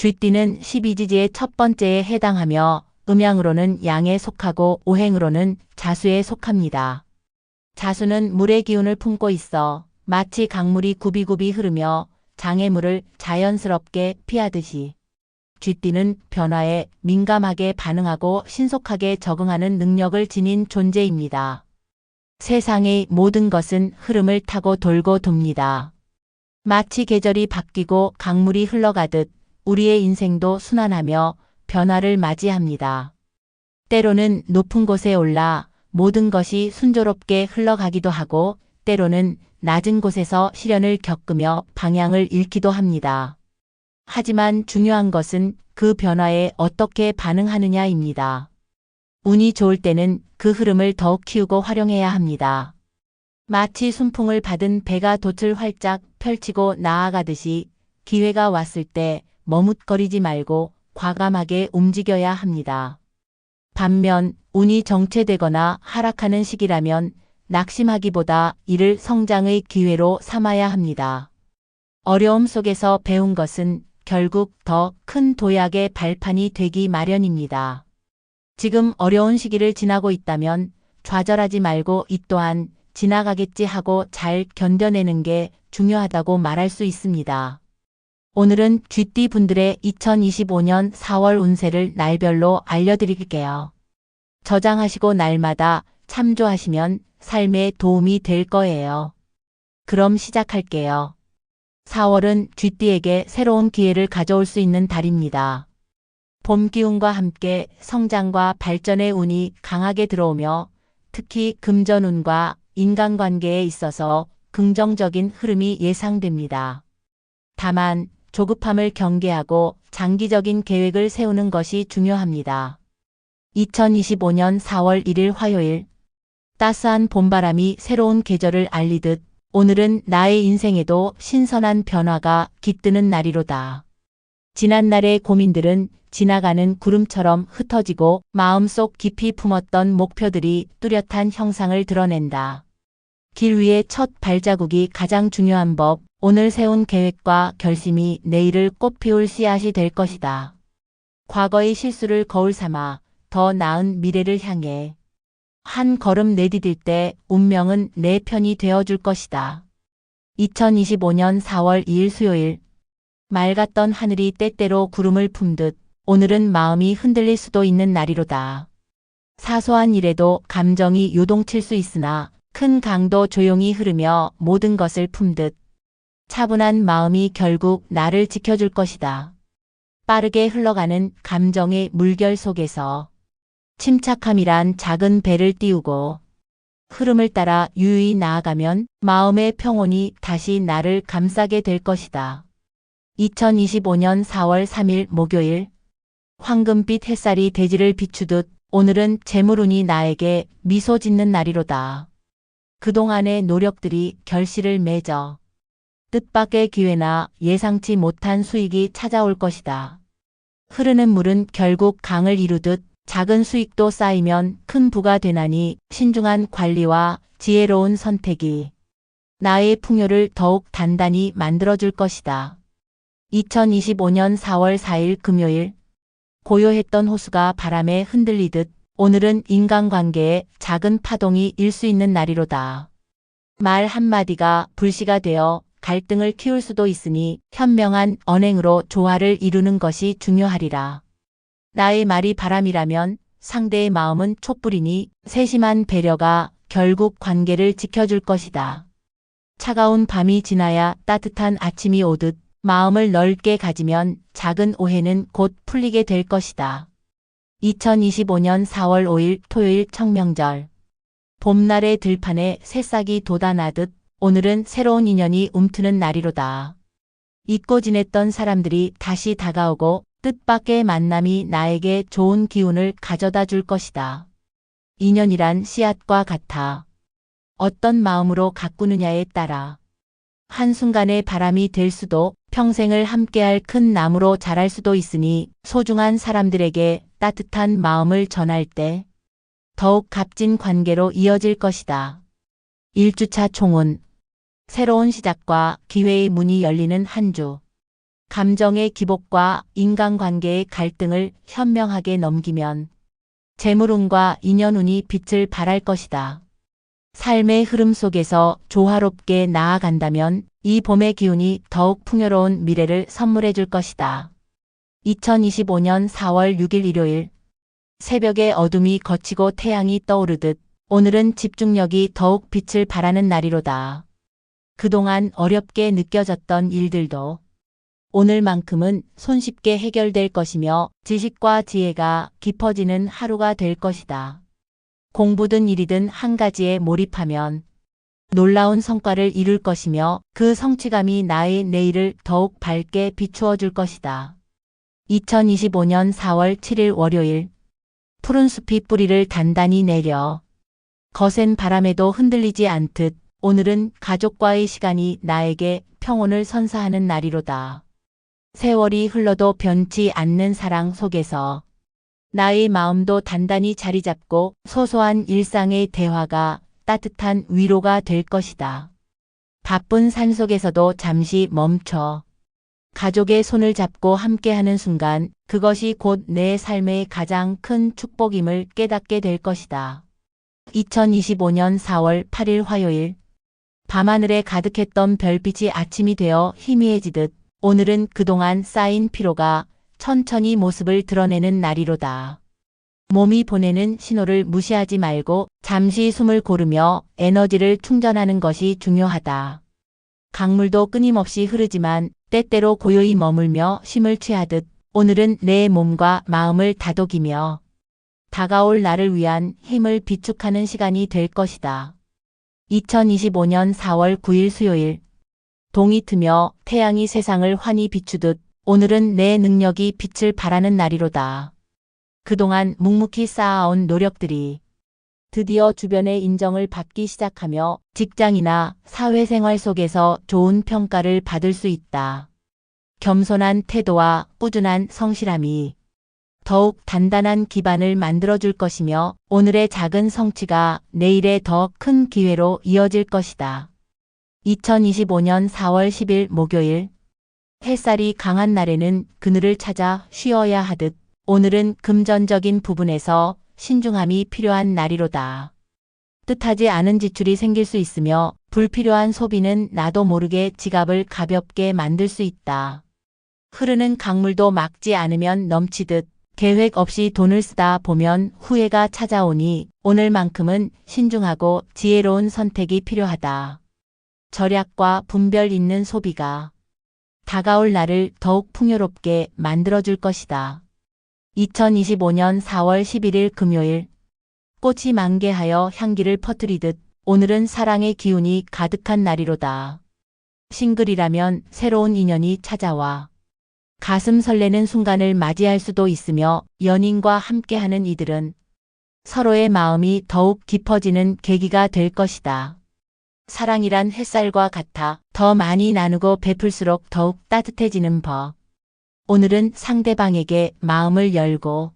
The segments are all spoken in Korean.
쥐띠는 12지지의 첫 번째에 해당하며 음양으로는 양에 속하고 오행으로는 자수에 속합니다. 자수는 물의 기운을 품고 있어 마치 강물이 굽이굽이 흐르며 장애물을 자연스럽게 피하듯이 쥐띠는 변화에 민감하게 반응하고 신속하게 적응하는 능력을 지닌 존재입니다. 세상의 모든 것은 흐름을 타고 돌고 돕니다. 마치 계절이 바뀌고 강물이 흘러가듯 우리의 인생도 순환하며 변화를 맞이합니다. 때로는 높은 곳에 올라 모든 것이 순조롭게 흘러가기도 하고 때로는 낮은 곳에서 시련을 겪으며 방향을 잃기도 합니다. 하지만 중요한 것은 그 변화에 어떻게 반응하느냐입니다. 운이 좋을 때는 그 흐름을 더욱 키우고 활용해야 합니다. 마치 순풍을 받은 배가 돛을 활짝 펼치고 나아가듯이 기회가 왔을 때 머뭇거리지 말고 과감하게 움직여야 합니다. 반면 운이 정체되거나 하락하는 시기라면 낙심하기보다 이를 성장의 기회로 삼아야 합니다. 어려움 속에서 배운 것은 결국 더 큰 도약의 발판이 되기 마련입니다. 지금 어려운 시기를 지나고 있다면 좌절하지 말고 이 또한 지나가겠지 하고 잘 견뎌내는 게 중요하다고 말할 수 있습니다. 오늘은 쥐띠 분들의 2025년 4월 운세를 날별로 알려드릴게요. 저장하시고 날마다 참조하시면 삶에 도움이 될 거예요. 그럼 시작할게요. 4월은 쥐띠에게 새로운 기회를 가져올 수 있는 달입니다. 봄 기운과 함께 성장과 발전의 운이 강하게 들어오며 특히 금전운과 인간관계에 있어서 긍정적인 흐름이 예상됩니다. 다만 조급함을 경계하고 장기적인 계획을 세우는 것이 중요합니다. 2025년 4월 1일 화요일 따스한 봄바람이 새로운 계절을 알리듯 오늘은 나의 인생에도 신선한 변화가 깃드는 날이로다. 지난날의 고민들은 지나가는 구름처럼 흩어지고 마음속 깊이 품었던 목표들이 뚜렷한 형상을 드러낸다. 길 위의 첫 발자국이 가장 중요한 법, 오늘 세운 계획과 결심이 내일을 꽃피울 씨앗이 될 것이다. 과거의 실수를 거울 삼아 더 나은 미래를 향해 한 걸음 내디딜 때 운명은 내 편이 되어줄 것이다. 2025년 4월 2일 수요일 맑았던 하늘이 때때로 구름을 품듯 오늘은 마음이 흔들릴 수도 있는 날이로다. 사소한 일에도 감정이 요동칠 수 있으나 큰 강도 조용히 흐르며 모든 것을 품듯 차분한 마음이 결국 나를 지켜줄 것이다. 빠르게 흘러가는 감정의 물결 속에서 침착함이란 작은 배를 띄우고 흐름을 따라 유유히 나아가면 마음의 평온이 다시 나를 감싸게 될 것이다. 2025년 4월 3일 목요일 황금빛 햇살이 대지를 비추듯 오늘은 재물운이 나에게 미소 짓는 날이로다. 그동안의 노력들이 결실을 맺어 뜻밖의 기회나 예상치 못한 수익이 찾아올 것이다. 흐르는 물은 결국 강을 이루듯 작은 수익도 쌓이면 큰 부가 되나니 신중한 관리와 지혜로운 선택이 나의 풍요를 더욱 단단히 만들어줄 것이다. 2025년 4월 4일 금요일 고요했던 호수가 바람에 흔들리듯 오늘은 인간관계에 작은 파동이 일 수 있는 날이로다. 말 한마디가 불씨가 되어 갈등을 키울 수도 있으니 현명한 언행으로 조화를 이루는 것이 중요하리라. 나의 말이 바람이라면 상대의 마음은 촛불이니 세심한 배려가 결국 관계를 지켜줄 것이다. 차가운 밤이 지나야 따뜻한 아침이 오듯 마음을 넓게 가지면 작은 오해는 곧 풀리게 될 것이다. 2025년 4월 5일 토요일 청명절. 봄날의 들판에 새싹이 돋아나듯 오늘은 새로운 인연이 움트는 날이로다. 잊고 지냈던 사람들이 다시 다가오고 뜻밖의 만남이 나에게 좋은 기운을 가져다 줄 것이다. 인연이란 씨앗과 같아. 어떤 마음으로 가꾸느냐에 따라 한순간의 바람이 될 수도 평생을 함께할 큰 나무로 자랄 수도 있으니 소중한 사람들에게 따뜻한 마음을 전할 때 더욱 값진 관계로 이어질 것이다. 1주차 총은 새로운 시작과 기회의 문이 열리는 한 주. 감정의 기복과 인간관계의 갈등을 현명하게 넘기면 재물운과 인연운이 빛을 발할 것이다. 삶의 흐름 속에서 조화롭게 나아간다면 이 봄의 기운이 더욱 풍요로운 미래를 선물해 줄 것이다. 2025년 4월 6일 일요일 새벽에 어둠이 걷히고 태양이 떠오르듯 오늘은 집중력이 더욱 빛을 발하는 날이로다. 그동안 어렵게 느껴졌던 일들도 오늘만큼은 손쉽게 해결될 것이며 지식과 지혜가 깊어지는 하루가 될 것이다. 공부든 일이든 한 가지에 몰입하면 놀라운 성과를 이룰 것이며 그 성취감이 나의 내일을 더욱 밝게 비추어 줄 것이다. 2025년 4월 7일 월요일 푸른 숲이 뿌리를 단단히 내려 거센 바람에도 흔들리지 않듯 오늘은 가족과의 시간이 나에게 평온을 선사하는 날이로다. 세월이 흘러도 변치 않는 사랑 속에서 나의 마음도 단단히 자리 잡고 소소한 일상의 대화가 따뜻한 위로가 될 것이다. 바쁜 산 속에서도 잠시 멈춰 가족의 손을 잡고 함께하는 순간 그것이 곧 내 삶의 가장 큰 축복임을 깨닫게 될 것이다. 2025년 4월 8일 화요일 밤하늘에 가득했던 별빛이 아침이 되어 희미해지듯 오늘은 그동안 쌓인 피로가 천천히 모습을 드러내는 날이로다. 몸이 보내는 신호를 무시하지 말고 잠시 숨을 고르며 에너지를 충전하는 것이 중요하다. 강물도 끊임없이 흐르지만 때때로 고요히 머물며 쉼을 취하듯 오늘은 내 몸과 마음을 다독이며 다가올 나를 위한 힘을 비축하는 시간이 될 것이다. 2025년 4월 9일 수요일 동이 트며 태양이 세상을 환히 비추듯 오늘은 내 능력이 빛을 발하는 날이로다. 그동안 묵묵히 쌓아온 노력들이 드디어 주변의 인정을 받기 시작하며 직장이나 사회생활 속에서 좋은 평가를 받을 수 있다. 겸손한 태도와 꾸준한 성실함이 더욱 단단한 기반을 만들어 줄 것이며 오늘의 작은 성취가 내일의 더 큰 기회로 이어질 것이다. 2025년 4월 10일 목요일 햇살이 강한 날에는 그늘을 찾아 쉬어야 하듯 오늘은 금전적인 부분에서 신중함이 필요한 날이로다. 뜻하지 않은 지출이 생길 수 있으며 불필요한 소비는 나도 모르게 지갑을 가볍게 만들 수 있다. 흐르는 강물도 막지 않으면 넘치듯 계획 없이 돈을 쓰다 보면 후회가 찾아오니 오늘만큼은 신중하고 지혜로운 선택이 필요하다. 절약과 분별 있는 소비가 다가올 날을 더욱 풍요롭게 만들어줄 것이다. 2025년 4월 11일 금요일 꽃이 만개하여 향기를 퍼뜨리듯 오늘은 사랑의 기운이 가득한 날이로다. 싱글이라면 새로운 인연이 찾아와 가슴 설레는 순간을 맞이할 수도 있으며 연인과 함께하는 이들은 서로의 마음이 더욱 깊어지는 계기가 될 것이다. 사랑이란 햇살과 같아 더 많이 나누고 베풀수록 더욱 따뜻해지는 법. 오늘은 상대방에게 마음을 열고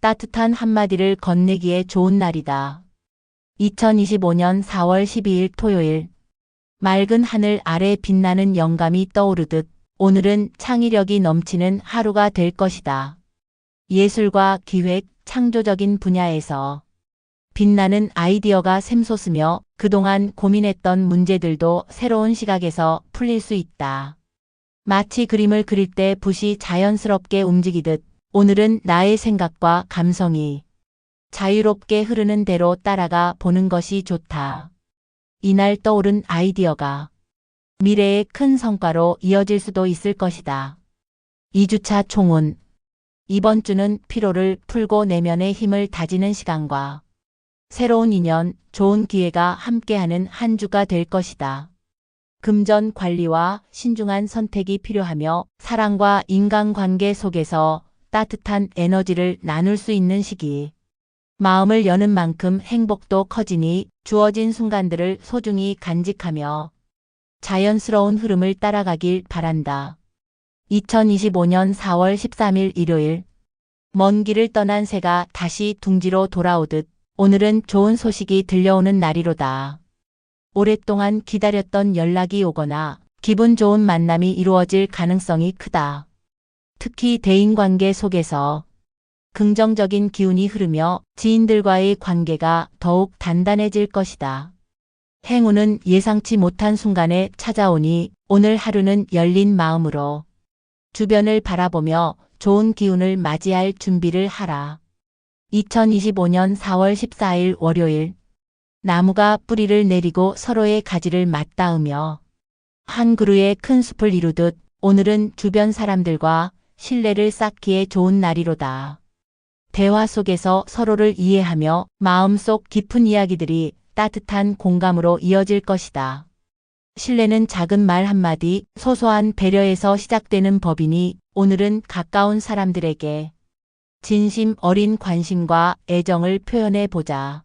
따뜻한 한마디를 건네기에 좋은 날이다. 2025년 4월 12일 토요일 맑은 하늘 아래 빛나는 영감이 떠오르듯 오늘은 창의력이 넘치는 하루가 될 것이다. 예술과 기획, 창조적인 분야에서 빛나는 아이디어가 샘솟으며 그동안 고민했던 문제들도 새로운 시각에서 풀릴 수 있다. 마치 그림을 그릴 때 붓이 자연스럽게 움직이듯 오늘은 나의 생각과 감성이 자유롭게 흐르는 대로 따라가 보는 것이 좋다. 이날 떠오른 아이디어가 미래의 큰 성과로 이어질 수도 있을 것이다. 2주차 총운 이번 주는 피로를 풀고 내면의 힘을 다지는 시간과 새로운 인연, 좋은 기회가 함께하는 한 주가 될 것이다. 금전 관리와 신중한 선택이 필요하며 사랑과 인간관계 속에서 따뜻한 에너지를 나눌 수 있는 시기. 마음을 여는 만큼 행복도 커지니 주어진 순간들을 소중히 간직하며 자연스러운 흐름을 따라가길 바란다. 2025년 4월 13일 일요일 먼 길을 떠난 새가 다시 둥지로 돌아오듯 오늘은 좋은 소식이 들려오는 날이로다. 오랫동안 기다렸던 연락이 오거나 기분 좋은 만남이 이루어질 가능성이 크다. 특히 대인관계 속에서 긍정적인 기운이 흐르며 지인들과의 관계가 더욱 단단해질 것이다. 행운은 예상치 못한 순간에 찾아오니 오늘 하루는 열린 마음으로 주변을 바라보며 좋은 기운을 맞이할 준비를 하라. 2025년 4월 14일 월요일 나무가 뿌리를 내리고 서로의 가지를 맞닿으며 한 그루의 큰 숲을 이루듯 오늘은 주변 사람들과 신뢰를 쌓기에 좋은 날이로다. 대화 속에서 서로를 이해하며 마음속 깊은 이야기들이 따뜻한 공감으로 이어질 것이다. 신뢰는 작은 말 한마디, 소소한 배려에서 시작되는 법이니 오늘은 가까운 사람들에게 진심 어린 관심과 애정을 표현해 보자.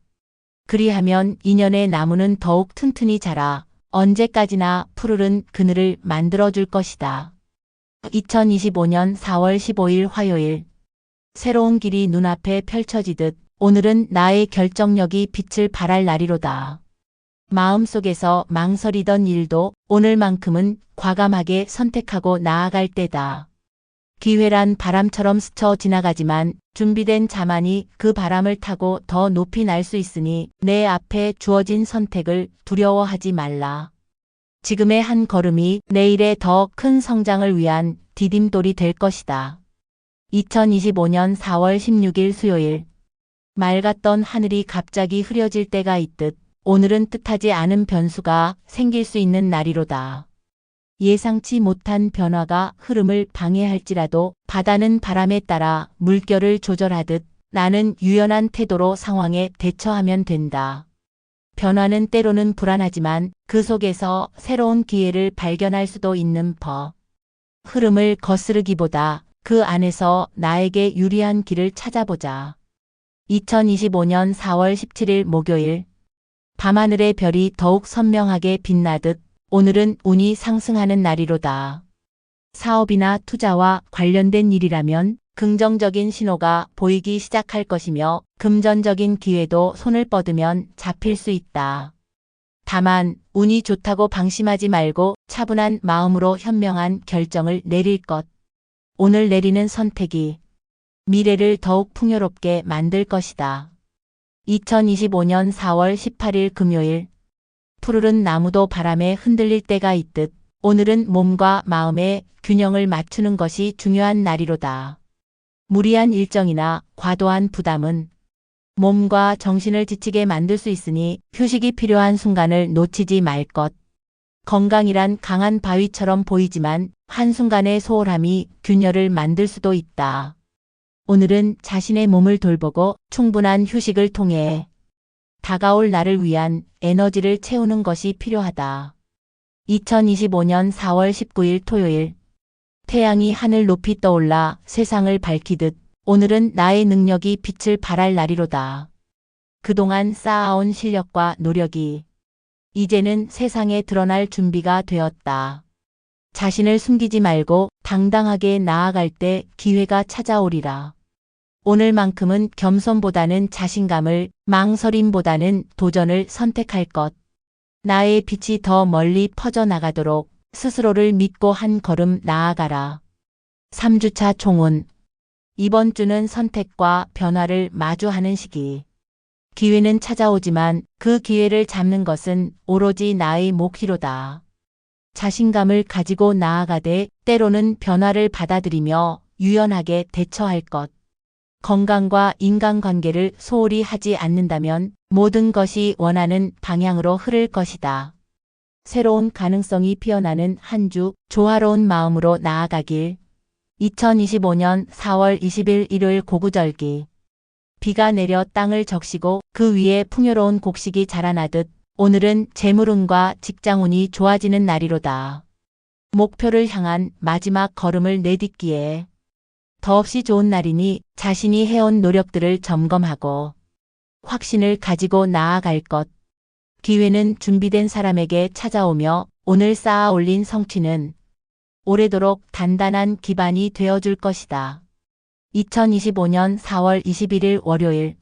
그리하면 인연의 나무는 더욱 튼튼히 자라 언제까지나 푸르른 그늘을 만들어줄 것이다. 2025년 4월 15일 화요일 새로운 길이 눈앞에 펼쳐지듯 오늘은 나의 결정력이 빛을 발할 날이로다. 마음속에서 망설이던 일도 오늘만큼은 과감하게 선택하고 나아갈 때다. 기회란 바람처럼 스쳐 지나가지만 준비된 자만이 그 바람을 타고 더 높이 날 수 있으니 내 앞에 주어진 선택을 두려워하지 말라. 지금의 한 걸음이 내일의 더 큰 성장을 위한 디딤돌이 될 것이다. 2025년 4월 16일 수요일 맑았던 하늘이 갑자기 흐려질 때가 있듯 오늘은 뜻하지 않은 변수가 생길 수 있는 날이로다. 예상치 못한 변화가 흐름을 방해할지라도 바다는 바람에 따라 물결을 조절하듯 나는 유연한 태도로 상황에 대처하면 된다. 변화는 때로는 불안하지만 그 속에서 새로운 기회를 발견할 수도 있는 법. 흐름을 거스르기보다 그 안에서 나에게 유리한 길을 찾아보자. 2025년 4월 17일 목요일 밤하늘의 별이 더욱 선명하게 빛나듯 오늘은 운이 상승하는 날이로다. 사업이나 투자와 관련된 일이라면 긍정적인 신호가 보이기 시작할 것이며 금전적인 기회도 손을 뻗으면 잡힐 수 있다. 다만 운이 좋다고 방심하지 말고 차분한 마음으로 현명한 결정을 내릴 것. 오늘 내리는 선택이 미래를 더욱 풍요롭게 만들 것이다. 2025년 4월 18일 금요일 푸르른 나무도 바람에 흔들릴 때가 있듯 오늘은 몸과 마음의 균형을 맞추는 것이 중요한 날이로다. 무리한 일정이나 과도한 부담은 몸과 정신을 지치게 만들 수 있으니 휴식이 필요한 순간을 놓치지 말 것. 건강이란 강한 바위처럼 보이지만 한순간의 소홀함이 균열을 만들 수도 있다. 오늘은 자신의 몸을 돌보고 충분한 휴식을 통해 다가올 나를 위한 에너지를 채우는 것이 필요하다. 2025년 4월 19일 토요일 태양이 하늘 높이 떠올라 세상을 밝히듯 오늘은 나의 능력이 빛을 발할 날이로다. 그동안 쌓아온 실력과 노력이 이제는 세상에 드러날 준비가 되었다. 자신을 숨기지 말고 당당하게 나아갈 때 기회가 찾아오리라. 오늘만큼은 겸손보다는 자신감을, 망설임보다는 도전을 선택할 것. 나의 빛이 더 멀리 퍼져나가도록 스스로를 믿고 한 걸음 나아가라. 3주차 총운. 이번 주는 선택과 변화를 마주하는 시기. 기회는 찾아오지만 그 기회를 잡는 것은 오로지 나의 몫이로다. 자신감을 가지고 나아가되 때로는 변화를 받아들이며 유연하게 대처할 것. 건강과 인간관계를 소홀히 하지 않는다면 모든 것이 원하는 방향으로 흐를 것이다. 새로운 가능성이 피어나는 한 주 조화로운 마음으로 나아가길. 2025년 4월 20일 일요일 고구절기. 비가 내려 땅을 적시고 그 위에 풍요로운 곡식이 자라나듯 오늘은 재물운과 직장운이 좋아지는 날이로다. 목표를 향한 마지막 걸음을 내딛기에 더없이 좋은 날이니 자신이 해온 노력들을 점검하고 확신을 가지고 나아갈 것. 기회는 준비된 사람에게 찾아오며 오늘 쌓아 올린 성취는 오래도록 단단한 기반이 되어줄 것이다. 2025년 4월 21일 월요일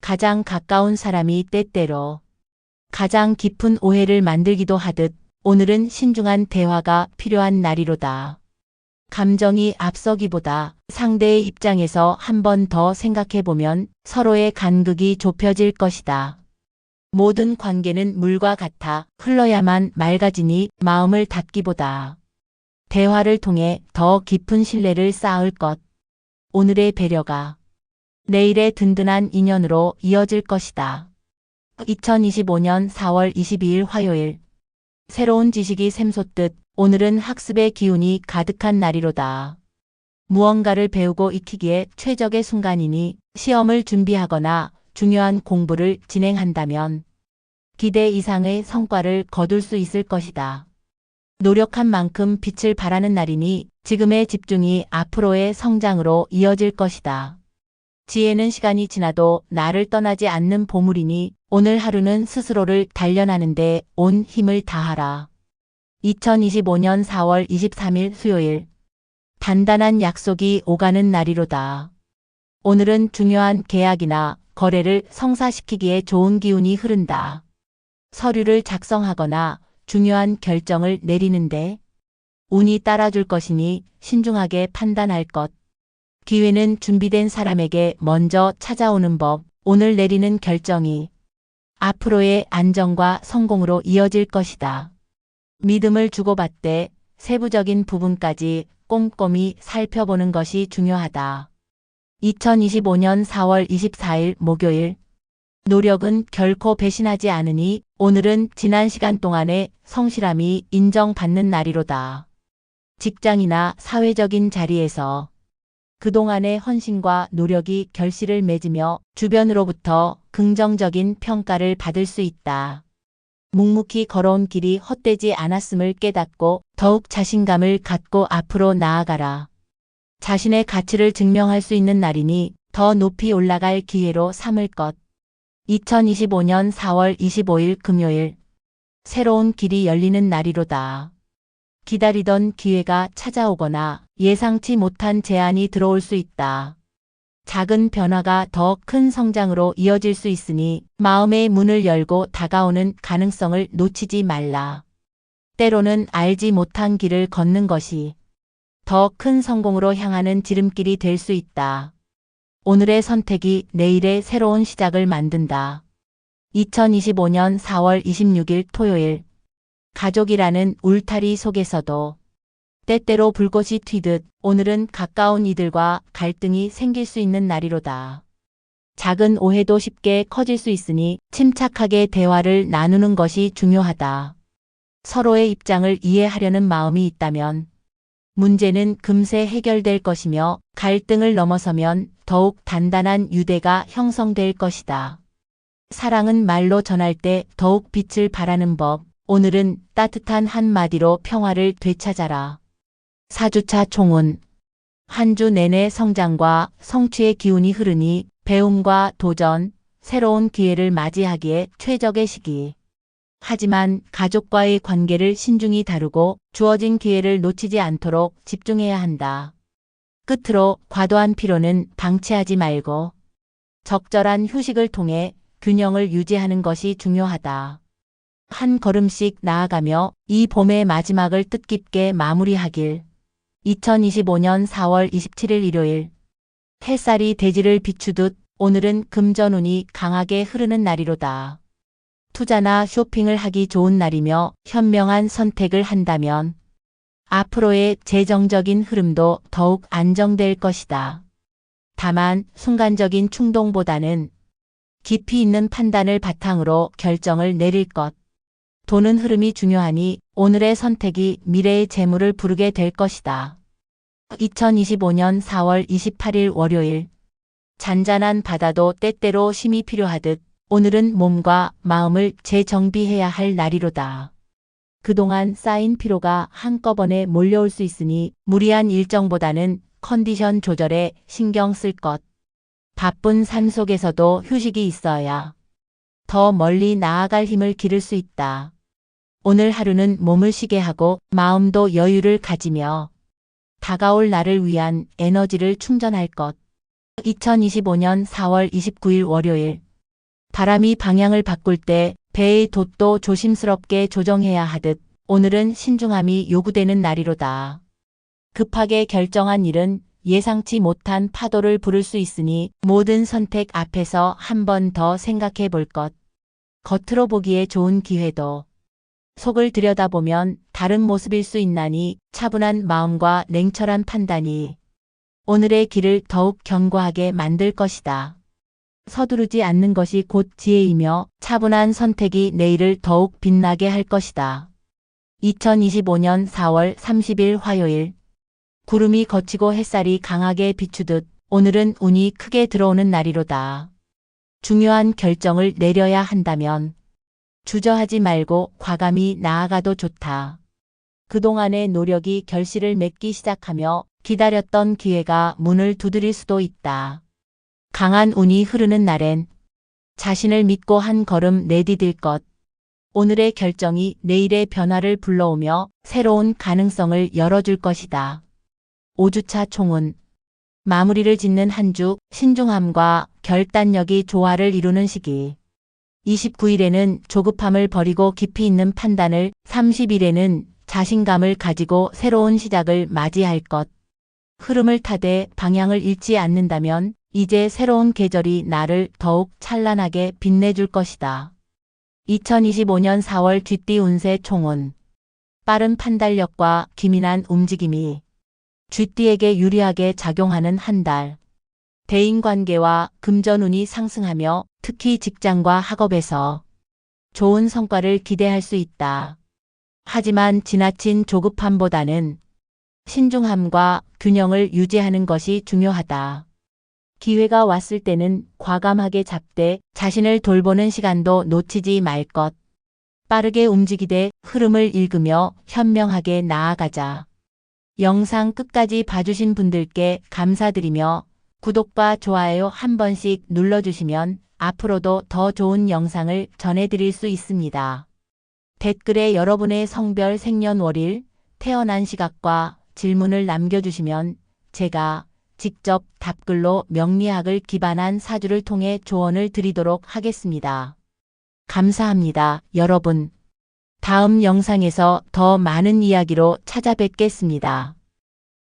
가장 가까운 사람이 때때로 가장 깊은 오해를 만들기도 하듯 오늘은 신중한 대화가 필요한 날이로다. 감정이 앞서기보다 상대의 입장에서 한 번 더 생각해보면 서로의 간극이 좁혀질 것이다. 모든 관계는 물과 같아 흘러야만 맑아지니 마음을 닫기보다 대화를 통해 더 깊은 신뢰를 쌓을 것. 오늘의 배려가 내일의 든든한 인연으로 이어질 것이다. 2025년 4월 22일 화요일 새로운 지식이 샘솟듯 오늘은 학습의 기운이 가득한 날이로다. 무언가를 배우고 익히기에 최적의 순간이니 시험을 준비하거나 중요한 공부를 진행한다면 기대 이상의 성과를 거둘 수 있을 것이다. 노력한 만큼 빛을 발하는 날이니 지금의 집중이 앞으로의 성장으로 이어질 것이다. 지혜는 시간이 지나도 나를 떠나지 않는 보물이니 오늘 하루는 스스로를 단련하는데 온 힘을 다하라. 2025년 4월 23일 수요일 단단한 약속이 오가는 날이로다. 오늘은 중요한 계약이나 거래를 성사시키기에 좋은 기운이 흐른다. 서류를 작성하거나 중요한 결정을 내리는데 운이 따라줄 것이니 신중하게 판단할 것. 기회는 준비된 사람에게 먼저 찾아오는 법. 오늘 내리는 결정이 앞으로의 안정과 성공으로 이어질 것이다. 믿음을 주고받되 세부적인 부분까지 꼼꼼히 살펴보는 것이 중요하다. 2025년 4월 24일 목요일 노력은 결코 배신하지 않으니 오늘은 지난 시간 동안의 성실함이 인정받는 날이로다. 직장이나 사회적인 자리에서 그동안의 헌신과 노력이 결실을 맺으며 주변으로부터 긍정적인 평가를 받을 수 있다. 묵묵히 걸어온 길이 헛되지 않았음을 깨닫고 더욱 자신감을 갖고 앞으로 나아가라. 자신의 가치를 증명할 수 있는 날이니 더 높이 올라갈 기회로 삼을 것. 2025년 4월 25일 금요일 새로운 길이 열리는 날이로다. 기다리던 기회가 찾아오거나 예상치 못한 제안이 들어올 수 있다. 작은 변화가 더 큰 성장으로 이어질 수 있으니 마음의 문을 열고 다가오는 가능성을 놓치지 말라. 때로는 알지 못한 길을 걷는 것이 더 큰 성공으로 향하는 지름길이 될 수 있다. 오늘의 선택이 내일의 새로운 시작을 만든다. 2025년 4월 26일 토요일 가족이라는 울타리 속에서도 때때로 불꽃이 튀듯 오늘은 가까운 이들과 갈등이 생길 수 있는 날이로다. 작은 오해도 쉽게 커질 수 있으니 침착하게 대화를 나누는 것이 중요하다. 서로의 입장을 이해하려는 마음이 있다면 문제는 금세 해결될 것이며 갈등을 넘어서면 더욱 단단한 유대가 형성될 것이다. 사랑은 말로 전할 때 더욱 빛을 발하는 법. 오늘은 따뜻한 한마디로 평화를 되찾아라. 4주차 총은 한 주 내내 성장과 성취의 기운이 흐르니 배움과 도전, 새로운 기회를 맞이하기에 최적의 시기. 하지만 가족과의 관계를 신중히 다루고 주어진 기회를 놓치지 않도록 집중해야 한다. 끝으로 과도한 피로는 방치하지 말고 적절한 휴식을 통해 균형을 유지하는 것이 중요하다. 한 걸음씩 나아가며 이 봄의 마지막을 뜻깊게 마무리하길. 2025년 4월 27일 일요일. 햇살이 대지를 비추듯 오늘은 금전운이 강하게 흐르는 날이로다. 투자나 쇼핑을 하기 좋은 날이며 현명한 선택을 한다면 앞으로의 재정적인 흐름도 더욱 안정될 것이다. 다만 순간적인 충동보다는 깊이 있는 판단을 바탕으로 결정을 내릴 것. 돈은 흐름이 중요하니 오늘의 선택이 미래의 재물을 부르게 될 것이다. 2025년 4월 28일 월요일. 잔잔한 바다도 때때로 쉼이 필요하듯 오늘은 몸과 마음을 재정비해야 할 날이로다. 그동안 쌓인 피로가 한꺼번에 몰려올 수 있으니 무리한 일정보다는 컨디션 조절에 신경 쓸 것. 바쁜 삶 속에서도 휴식이 있어야 더 멀리 나아갈 힘을 기를 수 있다. 오늘 하루는 몸을 쉬게 하고 마음도 여유를 가지며 다가올 날을 위한 에너지를 충전할 것. 2025년 4월 29일 월요일. 바람이 방향을 바꿀 때 배의 돛도 조심스럽게 조정해야 하듯 오늘은 신중함이 요구되는 날이로다. 급하게 결정한 일은 예상치 못한 파도를 부를 수 있으니 모든 선택 앞에서 한 번 더 생각해 볼 것. 겉으로 보기에 좋은 기회도 속을 들여다보면 다른 모습일 수 있나니 차분한 마음과 냉철한 판단이 오늘의 길을 더욱 견고하게 만들 것이다. 서두르지 않는 것이 곧 지혜이며 차분한 선택이 내일을 더욱 빛나게 할 것이다. 2025년 4월 30일 화요일 구름이 거치고 햇살이 강하게 비추듯 오늘은 운이 크게 들어오는 날이로다. 중요한 결정을 내려야 한다면 주저하지 말고 과감히 나아가도 좋다. 그동안의 노력이 결실을 맺기 시작하며 기다렸던 기회가 문을 두드릴 수도 있다. 강한 운이 흐르는 날엔 자신을 믿고 한 걸음 내디딜 것. 오늘의 결정이 내일의 변화를 불러오며 새로운 가능성을 열어줄 것이다. 5주차 총은 마무리를 짓는 한 주 신중함과 결단력이 조화를 이루는 시기. 29일에는 조급함을 버리고 깊이 있는 판단을, 30일에는 자신감을 가지고 새로운 시작을 맞이할 것. 흐름을 타되 방향을 잃지 않는다면 이제 새로운 계절이 나를 더욱 찬란하게 빛내줄 것이다. 2025년 4월 쥐띠 운세 총은 빠른 판단력과 기민한 움직임이 쥐띠에게 유리하게 작용하는 한 달. 대인관계와 금전운이 상승하며 특히 직장과 학업에서 좋은 성과를 기대할 수 있다. 하지만 지나친 조급함보다는 신중함과 균형을 유지하는 것이 중요하다. 기회가 왔을 때는 과감하게 잡되 자신을 돌보는 시간도 놓치지 말 것. 빠르게 움직이되 흐름을 읽으며 현명하게 나아가자. 영상 끝까지 봐주신 분들께 감사드리며 구독과 좋아요 한 번씩 눌러주시면 앞으로도 더 좋은 영상을 전해드릴 수 있습니다. 댓글에 여러분의 성별 생년월일, 태어난 시각과 질문을 남겨주시면 제가 직접 답글로 명리학을 기반한 사주를 통해 조언을 드리도록 하겠습니다. 감사합니다, 여러분. 다음 영상에서 더 많은 이야기로 찾아뵙겠습니다.